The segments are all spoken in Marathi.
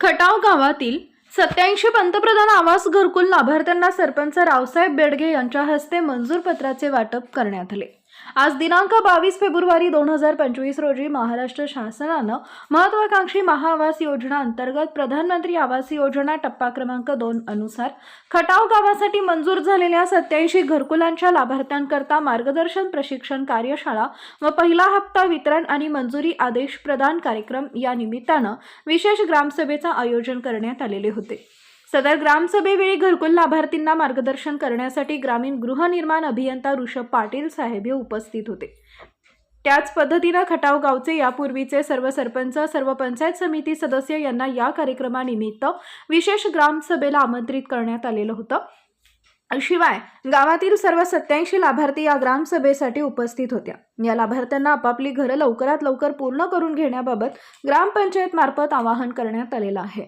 खटाव गावातील सत्याऐंशी पंतप्रधान आवास घरकुल लाभार्थ्यांना सरपंच रावसाहेब बेडगे यांच्या हस्ते मंजूर पत्राचे वाटप करण्यात आले. आज दिनांक बावीस फेब्रुवारी दोन हजार पंचवीस रोजी महाराष्ट्र शासनानं महत्वाकांक्षी महाआवास योजना अंतर्गत प्रधानमंत्री आवास योजना टप्पा क्रमांक दोन अनुसार खटाव गावासाठी मंजूर झालेल्या सत्याऐंशी घरकुलांच्या लाभार्थ्यांकरता मार्गदर्शन प्रशिक्षण कार्यशाळा व पहिला हप्ता वितरण आणि मंजुरी आदेश प्रदान कार्यक्रम या निमित्तानं विशेष ग्रामसभेचं आयोजन करण्यात आलेले होते. सदर ग्रामसभेवेळी घरकुल लाभार्थींना मार्गदर्शन करण्यासाठी ग्रामीण गृहनिर्माण अभियंता ऋषभ पाटील साहेब हे उपस्थित होते. त्याच पद्धतीनं खटाव गावचे यापूर्वीचे सर्व सरपंच सर्व पंचायत समिती सदस्य यांना या कार्यक्रमानिमित्त विशेष ग्रामसभेला आमंत्रित करण्यात आलेलं होतं. शिवाय गावातील सर्व सत्याऐंशी लाभार्थी या ग्रामसभेसाठी उपस्थित होत्या. या लाभार्थ्यांना आपापली घरं लवकरात लवकर पूर्ण करून घेण्याबाबत ग्रामपंचायत मार्फत आवाहन करण्यात आलेलं आहे.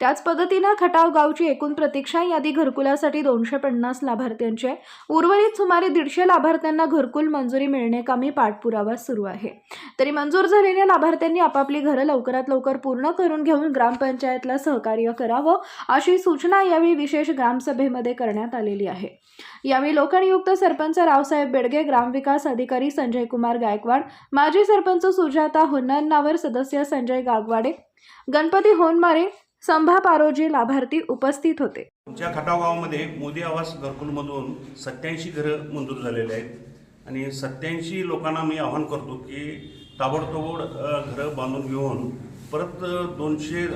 त्याच पद्धतीनं खटाव गावची एकूण प्रतीक्षा यादी घरकुलासाठी दोनशे पन्नास लाभार्थ्यांचे उर्वरित सुमारे दीडशे लाभार्थ्यांना घरकुल मंजुरी मिळणेकामी पाठपुरावा सुरू आहे. तरी मंजूर झालेल्या लाभार्थ्यांनी आपापली घरं लवकरात लवकर पूर्ण करून घेऊन ग्रामपंचायतला सहकार्य करावं अशी सूचना यावेळी विशेष ग्रामसभेमध्ये करण्यात आलेली आहे. यावेळी लोकनियुक्त सरपंच रावसाहेब बेडगे ग्रामविकास अधिकारी संजय कुमार गायकवाड माजी सरपंच सुजाता होन्नावर सदस्य संजय गागवाडे गणपती होनमारे संभा पारोजी लाभार्थी उपस्थित होते. आमच्या खटावगावामध्ये मोदी आवास घरकुलमधून सत्याऐंशी घरं मंजूर झालेले आहेत. आणि सत्याऐंशी लोकांना मी आवाहन करतो की ताबडतोबड घरं बांधून घेऊन परत दोनशे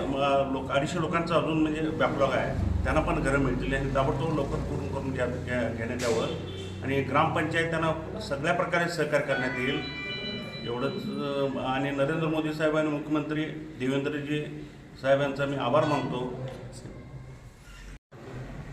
लोक अडीचशे लोकांचा अजून म्हणजे बॅकलॉग आहे. त्यांना पण घरं मिळतील आणि ताबडतोब लवकर पूर्ण करून घ्या घ्या- घेण्यात यावं. आणि ग्रामपंचायतांना सगळ्या प्रकारे सहकार्य करण्यात येईल. एवढंच आणि नरेंद्र मोदी साहेब आणि मुख्यमंत्री देवेंद्रजी साहेबांचा मी आभार मानतो.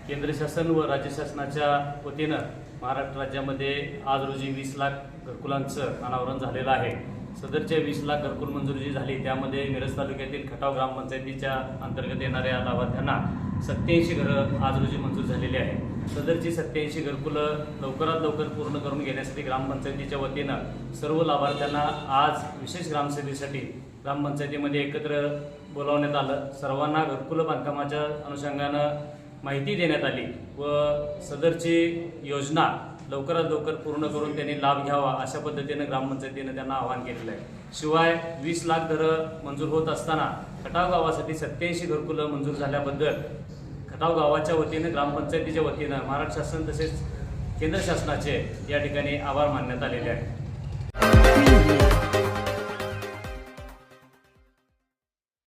केंद्र शासन व राज्य शासनाच्या वतीनं महाराष्ट्र राज्यामध्ये आज रोजी वीस लाख घरकुलांचं अनावरण झालेलं आहे. सदरच्या वीस लाख घरकुल मंजुरी जी झाली. त्यामध्ये मिरज तालुक्यातील खटाव ग्रामपंचायतीच्या अंतर्गत येणाऱ्या लाभार्थ्यांना सत्याऐंशी घरं आज रोजी मंजूर झालेली आहे सदरची सत्याऐंशी घरकुलं लवकरात लवकर पूर्ण करून घेण्यासाठी ग्रामपंचायतीच्या वतीनं सर्व लाभार्थ्यांना आज विशेष ग्रामसेवेसाठी ग्रामपंचायतीमध्ये एकत्र बोलावण्यात आलं. सर्वांना घरकुलं बांधकामाच्या अनुषंगानं माहिती देण्यात आली व सदरची योजना लवकरात लवकर पूर्ण करून त्यांनी लाभ घ्यावा अशा पद्धतीनं ग्रामपंचायतीनं त्यांना आवाहन केलेलं आहे. शिवाय वीस लाख घरं मंजूर होत असताना खटाव गावासाठी सत्याऐंशी घरकुलं मंजूर झाल्याबद्दल खटाव गावाच्या वतीनं ग्रामपंचायतीच्या वतीनं महाराष्ट्र शासन तसेच केंद्र शासनाचे या ठिकाणी आभार मानण्यात आलेले आहे